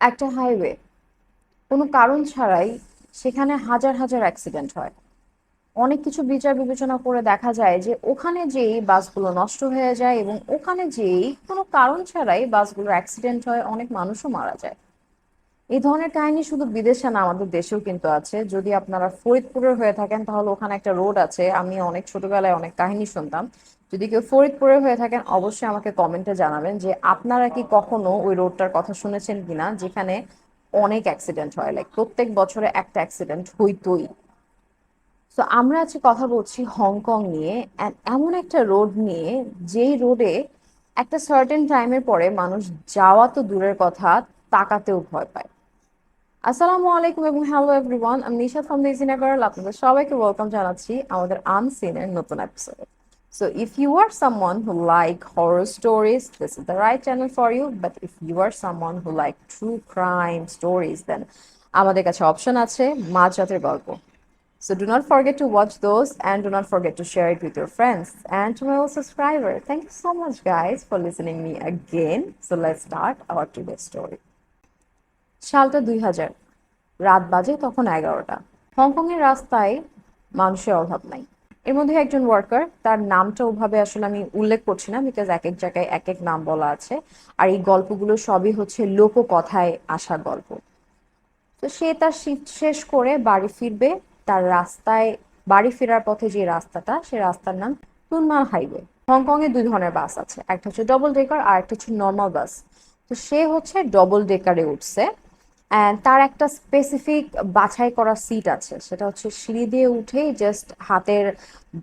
একটা হাইওয়ে কোনো কারণ ছাড়াই সেখানে হাজার হাজার অ্যাক্সিডেন্ট হয়। অনেক কিছু বিচার বিবেচনা করে দেখা যায় যে ওখানে যেই বাসগুলো নষ্ট হয়ে যায় এবং ওখানে যেই কোনো কারণ ছাড়াই বাসগুলোর অ্যাক্সিডেন্ট হয়, অনেক মানুষও মারা যায়। এই ধরনের কাহিনী শুধু বিদেশে না, আমাদের দেশেও কিন্তু আছে। যদি আপনারা ফরিদপুরের হয়ে থাকেন, তাহলে ওখানে একটা রোড আছে। আমি অনেক ছোটবেলায় অনেক কাহিনী শুনতাম। যদি কেউ ফরিদপুরে হয়ে থাকেন, অবশ্যই আমাকে কমেন্টে জানাবেন যে আপনারা কি কখনো ওই রোডটার কথা শুনেছেন কিনা, যেখানে অনেক অ্যাক্সিডেন্ট হয়। লাইক প্রত্যেক বছরে একটা অ্যাক্সিডেন্ট হইতই। তো আমরা আজকে কথা বলছি হংকং নিয়ে এমন একটা রোড নিয়ে, যেই রোডে একটা সার্টেন টাইমের পরে মানুষ যাওয়া তো দূরের কথা, তাকাতেও ভয় পায়। আসসালামু আলাইকুম এবং হ্যালো এভরিওয়ান আমি নিশা ফ্রম গার্ল আপনাদের সবাইকে ওয়েলকাম জানাচ্ছি আমাদের আনসিনের নতুন এপিসোডে So if you are someone who like horror stories, this is the right channel for you. But if you are someone who like true crime stories, then আমাদের কাছে option আছে মাঝরাতের গল্প So do not forget to watch those and do not forget to share it with your friends. And to my old subscriber, thank you so much guys for listening me again. So let's start our today's story. সালটা দুই হাজার রাত বাজে তখন এগারোটা হংকংয়ের রাস্তায় মানুষের অভাব নাই এর মধ্যে একজন ওয়ার্কার তার নামটা ওভাবে আসলে আমি উল্লেখ করছি না বিকজ এক এক জায়গায় এক এক নাম বলা আছে। আর এই গল্পগুলো সবই হচ্ছে লোককথায় আসা গল্প। তো সে তার শেষ করে বাড়ি ফিরবে, তার রাস্তায়, বাড়ি ফেরার পথে যে রাস্তাটা, সে রাস্তার নাম তুনমাল হাইওয়ে। হংকং এ দুই ধরনের বাস আছে, একটা হচ্ছে ডবল ডেকার আর একটা হচ্ছে নর্মাল বাস তো সে হচ্ছে ডবল ডেকারে উঠছে। তার একটা স্পেসিফিক বাছাই করা সিট আছে। সেটা হচ্ছে সিঁড়ি দিয়ে উঠেই জাস্ট হাতের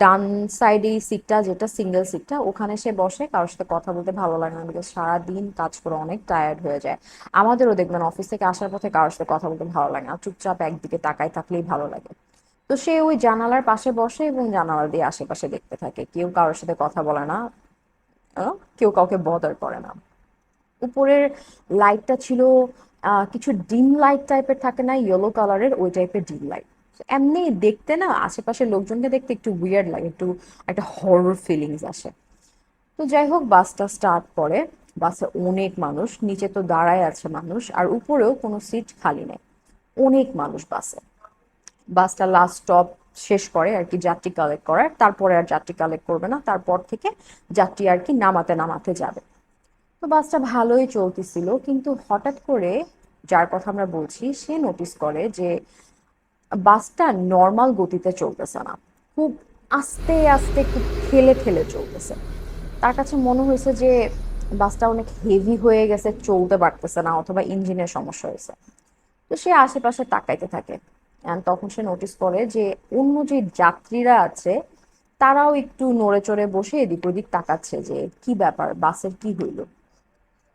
ডান সাইডে সিটটা যেটা সিঙ্গেল সিটটা ওখানে সে বসে, কারোর সাথে কথা বলতে ভালো লাগে না বিকজ সারাদিন কাজ করে অনেক টায়ার্ড হয়ে যায়। আমাদেরও দেখবেন অফিস থেকে আসার পথে কারোর সাথে কথা বলতে ভালো লাগে না, চুপচাপ একদিকে তাকায় থাকলেই ভালো লাগে। তো সে ওই জানালার পাশে বসে এবং জানালা দিয়ে আশেপাশে দেখতে থাকে। কেউ কারোর সাথে কথা বলে না কেউ কাউকে বদার করে না। উপরের লাইটটা ছিল কিছু ডিম লাইট টাইপের থাকে না ইয়েলো কালারের ওই টাইপের ডিম লাইট। এমনি দেখতে না, আশেপাশের লোকজনকে দেখতে একটু উইয়ার্ড লাগে, একটু একটা হরর ফিলিংস আসে। তো যাই হোক, বাসটা স্টার্ট করে, বাসে অনেক মানুষ, নিচে তো দাঁড়ায় আছে মানুষ, আর উপরেও কোনো সিট খালি নেই। অনেক মানুষ বাসে। বাসটা লাস্ট স্টপ শেষ করে, আর কি যাত্রী কালেক্ট করার, তারপরে আর যাত্রী কালেক্ট করবে না, তারপর থেকে যাত্রী আর কি নামাতে নামাতে যাবে। তো বাসটা ভালোই চলতেছিল, কিন্তু হঠাৎ করে যার কথা আমরা বলছি, সে নোটিস করে যে বাসটা নর্মাল গতিতে চলতেছে না। খুব আস্তে আস্তে খুব ঠেলে ঠেলে চলতেছে। তার কাছে মনে হয়েছে যে বাসটা অনেক হেভি হয়ে গেছে, চলতে পারতেছে না অথবা ইঞ্জিনের সমস্যা হয়েছে। তো সে আশেপাশে তাকাইতে থাকে। তখন সে নোটিস করে যে অন্য যে যাত্রীরা আছে, তারাও একটু নড়ে চড়ে বসে এদিক ওদিক তাকাচ্ছে যে কি ব্যাপার, বাসের কি হইল?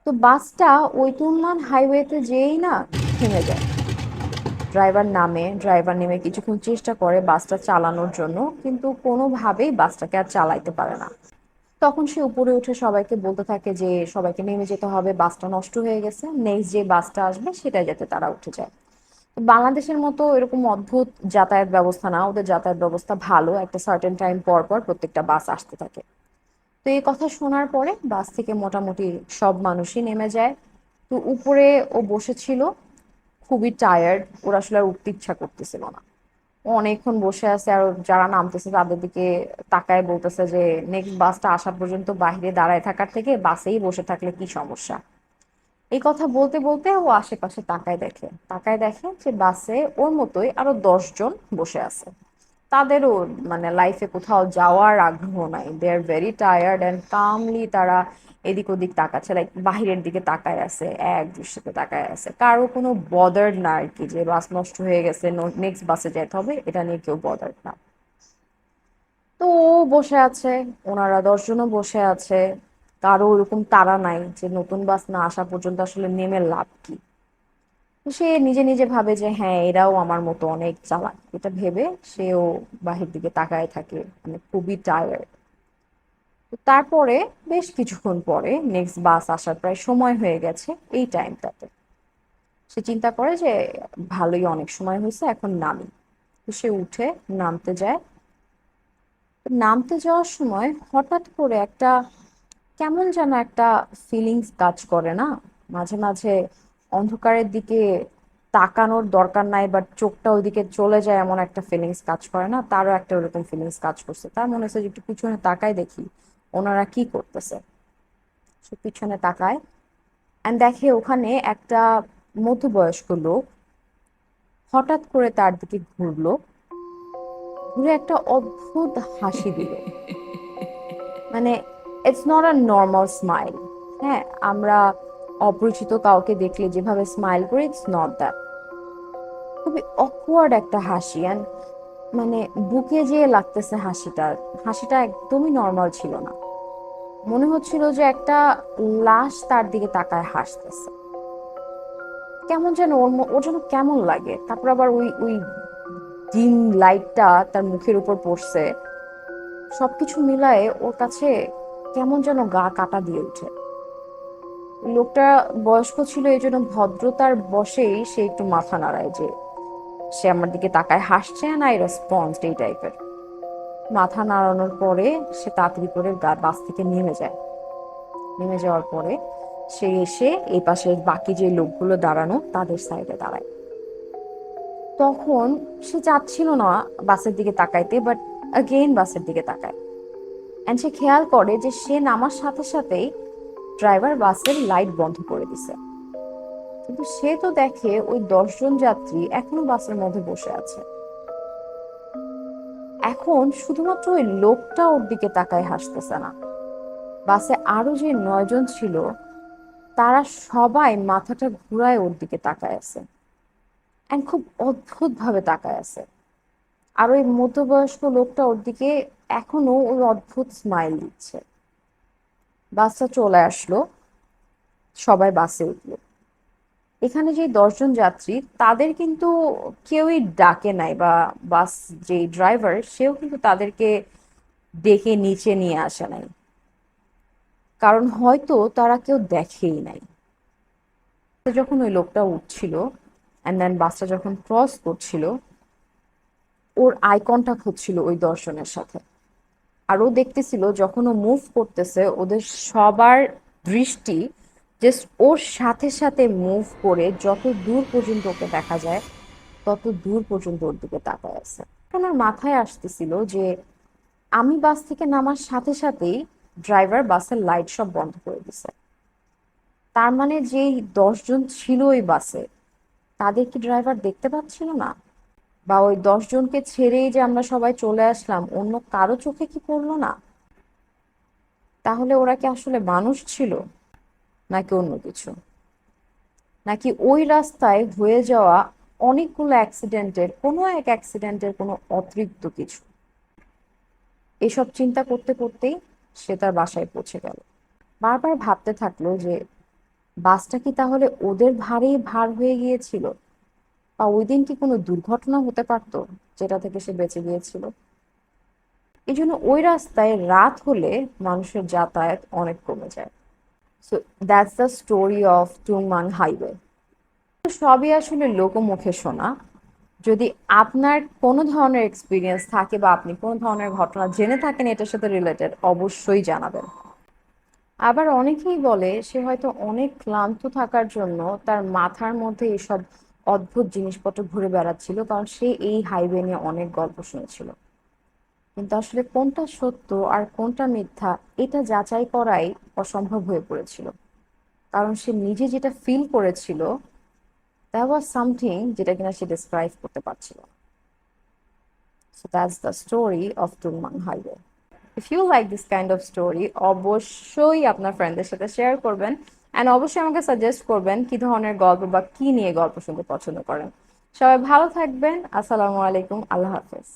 তো বাসটা ওই তুলমান হাইওয়েতে যেই না থেমে যায়। ড্রাইভার নামে, ড্রাইভার নেমে কিছুক্ষণ চেষ্টা করে বাসটা চালানোর জন্য, কিন্তু কোনোভাবেই বাসটাকে আর চালাইতে পারে না। তখন সে উপরে উঠে সবাইকে বলতে থাকে যে, সবাইকে নেমে যেতে হবে, বাসটা নষ্ট হয়ে গেছে, নেক্সট যে বাসটা আসবে সেটাই যাতে তারা উঠে যায়। বাংলাদেশের মতো এরকম অদ্ভুত যাতায়াত ব্যবস্থা না, ওদের যাতায়াত ব্যবস্থা ভালো, একটা সার্টেন টাইম পর পর প্রত্যেকটা বাস আসতে থাকে। তো এই কথা শোনার পরে বাস থেকে মোটামুটি সব মানুষই নেমে যায়। তো উপরে ও বসেছিল, খুবই টায়ার্ড ওর আসলে আর উঠতে ইচ্ছা করতেছিল না। অনেকক্ষণ বসে আছে আর যারা নামতেছে তাদের দিকে তাকায় বলতেছে যে, নেক্সট বাসটা আসা পর্যন্ত বাইরে দাঁড়ায় থাকার থেকে বাসেই বসে থাকলে কি সমস্যা? এই কথা বলতে বলতে ও আশেপাশে তাকায় দেখে তাকায় দেখে যে বাসে ওর মতোই আরও দশজন বসে আছে। তাদেরও মানে লাইফে কোথাও যাওয়ার আগ্রহ নাই। They are very tired and calmly তারা এদিক ওদিক তাকাচ্ছে লাইক বাহিরের দিকে তাকায় আছে, এক দৃশ্যতে তাকায় আছে। কারও কোনো বদার না আর কি, যে বাস নষ্ট হয়ে গেছে নেক্সট বাসে যেতে হবে, এটা নিয়ে কেউ বদার না। তো ও বসে আছে, ওনারা দশজনও বসে আছে, কারও ওরকম তারা নাই যে নতুন বাস না আসা পর্যন্ত আসলে নেমে লাভ কি? সে নিজে নিজে ভাবে যে হ্যাঁ এরাও আমার মতো অনেক চালাক। এটা ভেবে সেও বাহির দিকে তাকায় থাকে মানে খুবই টায়ার্ড তারপরে বেশ কিছুক্ষণ পরে নেক্সট বাস আসার প্রায় সময় হয়ে গেছে এই টাইমটাতে সে চিন্তা করে যে, ভালোই অনেক সময় হয়েছে, এখন নামি। তো সে উঠে নামতে যায়। নামতে যাওয়ার সময় হঠাৎ করে একটা কেমন যেন একটা ফিলিংস কাজ করে না? মাঝে মাঝে অন্ধকারের দিকে তাকানোর দরকার নাই বাট চোখটা ওইদিকে চলে যায় এমন একটা ফিলিংস কাজ করে না? তারও একটা ওরকম ফিলিংস কাজ করছে। তার মনে হচ্ছে যে একটু পিছনে তাকায় দেখি ওনারা কি করতেছে। সে পিছনে তাকায় অ্যান্ড দেখে ওখানে একটা মধ্যবয়স্ক লোক হঠাৎ করে তার দিকে ঘুরলো। ঘুরে একটা অদ্ভুত হাসি দিল। মানে it's not a normal smile হ্যাঁ আমরা অপরিচিত কাউকে দেখলে যেভাবে স্মাইল করি ইটস নট দ্যাট খুবই অকওয়ার্ড একটা হাসি অ্যান্ড মানে বুকে যেয়ে লাগতেছে হাসিটা হাসিটা একদমই নর্মাল ছিল না। মনে হচ্ছিল যে একটা লাশ তার দিকে তাকায় হাসতেছে। কেমন যেন ওর ওর যেন কেমন লাগে। তারপর আবার ওই ওই ডিম লাইটটা তার মুখের উপর পড়ছে। সবকিছু মিলায়ে ওর কাছে কেমন যেন গা কাটা দিয়ে ওঠে লোকটা বয়স্ক ছিল, এই জন্য ভদ্রতার বসেই সে একটু মাথা নাড়ায় যে সে আমার দিকে তাকায়, হাসছে না এই রেসপন্স এই টাইপের মাথা নাড়ানোর পরে সে তাড়াতাড়ি করে বাস থেকে নেমে যায়। নেমে যাওয়ার পরে সে এসে এই পাশে বাকি যে লোকগুলো দাঁড়ানো, তাদের সাইডে দাঁড়ায়। তখন সে চাচ্ছিল না বাসের দিকে তাকাইতে বাট অগেইন বাসের দিকে তাকায়। অ্যান্ড সে খেয়াল করে যে সে নামার সাথে সাথেই ড্রাইভার বাসের লাইট বন্ধ করে দিছে। কিন্তু সে তো দেখে ওই দশজন যাত্রী এখনও বাসের মধ্যে বসে আছে। এখন শুধুমাত্র ওই লোকটা ওর দিকে তাকায় হাসতেছে না। বাসে আরও যে নয়জন ছিল, তারা সবাই মাথাটা ঘুরায় ওর দিকে তাকায় আছে। অ্যান্ড খুব অদ্ভুত ভাবে তাকায় আছে। আর ওই মধ্যবয়স্ক লোকটা ওর দিকে এখনও ওই অদ্ভুত স্মাইল দিচ্ছে। বাসটা চলে আসলো, সবাই বাসে উঠল। এখানে যে দশজন যাত্রী, তাদের কিন্তু কেউই ডাকে নাই বা বাস যে ড্রাইভার সেও কিন্তু তাদেরকে ডেকে নিচে নিয়ে আসে নাই। কারণ হয়তো তারা কেউ দেখেই নাই। যখন ওই লোকটা উঠছিল অ্যান্ড দেন বাসটা যখন ক্রস করছিল, ওর আই হচ্ছিল ওই দর্শনের সাথে। আর ও দেখতেছিল যখন ও মুভ করতেছে, ওদের সবার দৃষ্টি জাস্ট ওর সাথে সাথে মুভ করে যত দূর পর্যন্ত ওকে দেখা যায়, তত দূর পর্যন্ত ওর দিকে তাকায় আছে। ওনার মাথায় আসতেছিল যে আমি বাস থেকে নামার সাথে সাথেই ড্রাইভার বাসের লাইট সব বন্ধ করে দিছে। তার মানে যেই দশজন ছিল ওই বাসে, তাদের কি ড্রাইভার দেখতে পাচ্ছিল না? বা ওই দশজনকে ছেড়েই যে আমরা সবাই চলে আসলাম, অন্য কারও চোখে কি পড়ল না? তাহলে ওরা কি আসলে মানুষ ছিল নাকি অন্য কিছু? নাকি ওই রাস্তায় হয়ে যাওয়া অনেকগুলো অ্যাক্সিডেন্টের কোনো এক অ্যাক্সিডেন্টের কোনো অতিরিক্ত কিছু? এসব চিন্তা করতে করতেই সে তার বাসায় পৌঁছে গেল। বারবার ভাবতে থাকল যে বাসটা কি তাহলে ওদের ভারেই ভার হয়ে গিয়েছিল? বা ওই দিন কি কোনো দুর্ঘটনা হতে পারতো যেটা থেকে সে বেঁচে গিয়েছিল? এই জন্য ওই রাস্তায় রাত হলে মানুষের যাতায়াত অনেক কমে যায়। So that's the story of টুংমাং highway সবই আসলে লোকমুখে শোনা। যদি আপনার কোনো ধরনের এক্সপিরিয়েন্স থাকে বা আপনি কোনো ধরনের ঘটনা জেনে থাকেন, এটার সাথে রিলেটেড অবশ্যই জানাবেন। আবার অনেকেই বলে, সে হয়তো অনেক ক্লান্ত থাকার জন্য তার মাথার মধ্যে এসব অদ্ভুত জিনিসপত্র ঘুরে বেড়াচ্ছিল, কারণ সে এই হাইওয়ে নিয়ে অনেক গল্প শুনেছিল। কিন্তু আসলে কোনটা সত্য আর কোনটা মিথ্যা, এটা যাচাই করাই অসম্ভব হয়ে পড়েছিল। কারণ সে নিজে যেটা ফিল করেছিল দ্যাট ওয়াজ সামথিং যেটা কিনা সে ডিসক্রাইব করতে পারছিল so that's the story of টুংমাং highway if you like this kind of story অবশ্যই আপনার ফ্রেন্ডদের সাথে শেয়ার করবেন। অ্যান্ড অবশ্যই আমাকে সাজেস্ট করবেন কি ধরনের গল্প বা কি নিয়ে গল্প শুনতে পছন্দ করেন। সবাই ভালো থাকবেন। আসসালামু আলাইকুম। আল্লাহ হাফেজ।